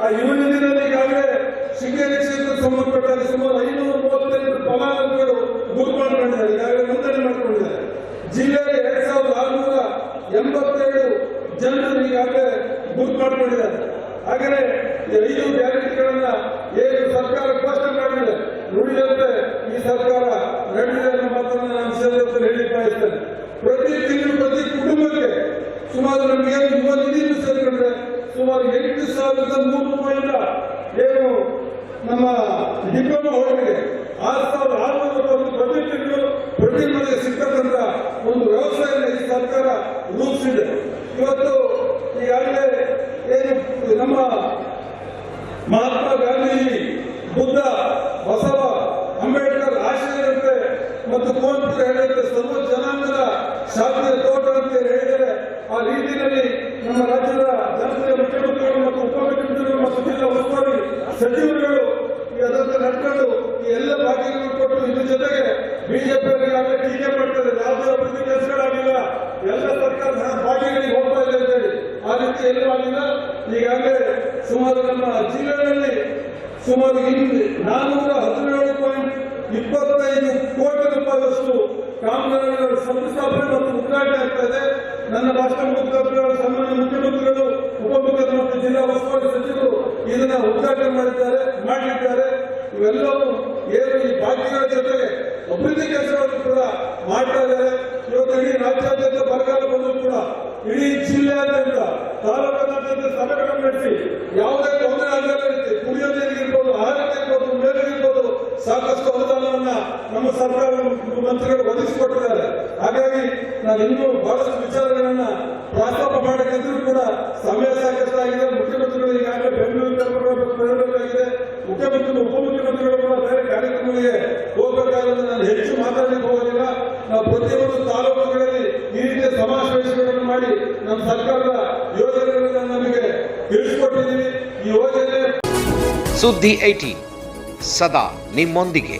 ಆ ಯೂನಿಯನ್ನಲ್ಲಿ ಈಗಾಗಲೇ ಶೃಂಗೇರಿ ಕ್ಷೇತ್ರಕ್ಕೆ ಸಂಬಂಧಪಟ್ಟ ಸುಮಾರು ಐನೂರ ಮೂವತ್ತೈದು ಫಲಾನುಭವಿಗಳು ಗುರುತು ಮಾಡ್ಕೊಂಡಿದ್ದಾರೆ ಈಗಾಗಲೇ ನೋಂದಣಿ ಮಾಡ್ಕೊಂಡಿದ್ದಾರೆ. ಜಿಲ್ಲೆಯಲ್ಲಿ ಎರಡ್ ಸಾವಿರದ ಆರುನೂರ ಎಂಬತ್ತೈದು ಜನರು ಈಗಾಗಲೇ ಗುರುತು ಮಾಡ್ಕೊಂಡಿದ್ದಾರೆ ಹಾಗೆಯೇ ಐದು ಗ್ಯಾರಂಟಿಗಳನ್ನ ಏನು ಸರ್ಕಾರ ಘೋಷಣೆ ಮಾಡಿದೆ ನುಡಿದಂತೆ ಈ ಸರ್ಕಾರ ನಡೆದಿದೆ ಮಾತನ್ನು ನಾನು ಸೇರಿದಂತೆ ಹೇಳಿ ಬಯಸ್ತೇನೆ. ಪ್ರತಿ ತಿಂಗಳು, ಪ್ರತಿ ಕುಟುಂಬಕ್ಕೆ ಸುಮಾರು ನಮಗೆ ಮೂವತ್ತು ನೀರು ಸೇರಿಕೊಂಡ್ರೆ ಸುಮಾರು ಎಂಟು ಸಾವಿರದ ನೂರು ರೂಪಾಯಿಂದ ಏನು ನಮ್ಮ ಡಿಪ್ಲೊಮಾ ಹೋಗಿದೆ ಆರು ಸಾವಿರದ ಆರುನೂರು ರೂಪಾಯಿ ಪ್ರತಿ ತಿಂಗಳು ಪ್ರತಿ ಮನೆಗೆ ಒಂದು ವ್ಯವಸ್ಥೆಯನ್ನು ಈ ಸರ್ಕಾರ ರೂಪಿಸಿದೆ. ಇವತ್ತು ಈಗಾಗಲೇ ಏನು ನಮ್ಮ ಮಹಾತ್ಮ ಗಾಂಧೀಜಿ, ಬುದ್ಧ, ಬಸವ, ಅಂಬೇಡ್ಕರ್ ಆಶಯದಂತೆ ಮತ್ತು ಕುವೆಂಪು ಹೇಳಿದಂತೆ ಸರ್ವ ಜನಾಂಗದ ಶಾಂತಿಯ ತೋಟ ಅಂತ ಹೇಳಿದರೆ ಆ ರೀತಿಯಲ್ಲಿ ನಮ್ಮ ರಾಜ್ಯದ ಜಿಲ್ಲಾ ಉಸ್ತುವಾರಿ ಸಚಿವರುಗಳು ಈ ಅದನ್ನು ನಡ್ಕೊಂಡು ಈ ಎಲ್ಲ ಪಾರ್ಟಿಗಳನ್ನು ಕೊಟ್ಟು ಇದ್ರ ಜೊತೆಗೆ ಬಿಜೆಪಿ ಆಗಲೇ ಟೀಕೆ ಮಾಡ್ತಾರೆ, ಯಾವುದೇ ಅಭಿವೃದ್ಧಿ ಕೆಲಸಗಳಾಗಿಲ್ಲ, ಎಲ್ಲ ಸರ್ಕಾರ ಭಾಗ್ಯಗಳಿಗೆ ಹೋಗ್ತಾ ಇದೆ ಅಂತ ಹೇಳಿ ಆ ರೀತಿ ಎಲ್ಲೂ ಆಗಿಲ್ಲ ಈಗಾಗಲೇ ಸುಮಾರು ನಮ್ಮ ಜಿಲ್ಲೆಗಳಲ್ಲಿ ಸುಮಾರು ನಾನ್ನೂರ ಹದಿನೇಳು ಪಾಯಿಂಟ್ ಇಪ್ಪತ್ತೈದು ಕೋಟಿ ರೂಪಾಯಿಯಷ್ಟು ಕಾಮಗಾರಿಗಳ ಶಂಕುಸ್ಥಾಪನೆ ಮತ್ತು ಉದ್ಘಾಟನೆ ಆಗ್ತಾ ಇದೆ. ನನ್ನ ರಾಷ್ಟ್ರ ಮುಖ್ಯಮಂತ್ರಿಗಳು ಸನ್ಮಾನ್ಯ ಮುಖ್ಯಮಂತ್ರಿಗಳು ಉಪಮುಖ್ಯಮಂತ್ರಿ ಮತ್ತು ಜಿಲ್ಲಾ ಉಸ್ತುವಾರಿ ಸಚಿವರು ಇದನ್ನ ಉದ್ಘಾಟನೆ ಮಾಡಿದ್ದಾರೆ ಮಾಡಲಿದ್ದಾರೆ ಇವೆಲ್ಲವೂ ಏನು ಈ ಭಾಗ್ಯಗಳ ಜೊತೆಗೆ ಅಭಿವೃದ್ಧಿ ಕೆಲಸಗಳನ್ನು ಕೂಡ ಮಾಡ್ತಾ ಇದ್ದಾರೆ. ಇವತ್ತು ಇಡೀ ರಾಜ್ಯಾದ್ಯಂತ ಬರಗಾಲ ಬಂದರೂ ಕೂಡ ಇಡೀ ಜಿಲ್ಲೆಯಾದ್ಯಂತ ತಾಲೂಕಾದ್ಯಂತ ಸಭೆಗಳನ್ನು ನಡೆಸಿ ಯಾವುದೇ ತೊಂದರೆ ಆಗದ ರೀತಿ ನೀರಿಗಿರ್ಬೋದು ಆಹಾರಕ್ಕೆ ಇರ್ಬೋದು ಮೇಲಿಗಿರ್ಬೋದು ಸಾಕಷ್ಟು ಅನುದಾನವನ್ನ ನಮ್ಮ ಸರ್ಕಾರ ಮಂತ್ರಿಗಳು ಒದಗಿಸಿಕೊಟ್ಟಿದ್ದಾರೆ. ಹಾಗಾಗಿ ನಾನು ಇನ್ನೂ ಬಹಳಷ್ಟು ವಿಚಾರಗಳನ್ನ ಪ್ರಸ್ತಾಪ ಮಾಡಕ್ಕಿದ್ರು ಕೂಡ ಸಮಯ ಸಾಕಷ್ಟಾಗಿದೆ. ಮುಖ್ಯಮಂತ್ರಿಗಳು ಈಗಾಗಲೇ ಬೆಂಗಳೂರು ಬರಬೇಕಾಗಿದೆ ಮುಖ್ಯಮಂತ್ರಿಗಳು ನಾವು ಪ್ರತಿಯೊಂದು ತಾಲೂಕುಗಳಲ್ಲಿ ಈ ರೀತಿಯ ಸಮಾವೇಶಗಳನ್ನು ಮಾಡಿ ನಮ್ಮ ಸರ್ಕಾರದ ಯೋಜನೆಗಳನ್ನು ನಮಗೆ ತಿಳಿಸಿಕೊಟ್ಟಿದ್ದೀವಿ. ಈ ಯೋಜನೆ ಸುದ್ದಿ ಐಟಿ ಸದಾ ನಿಮ್ಮೊಂದಿಗೆ.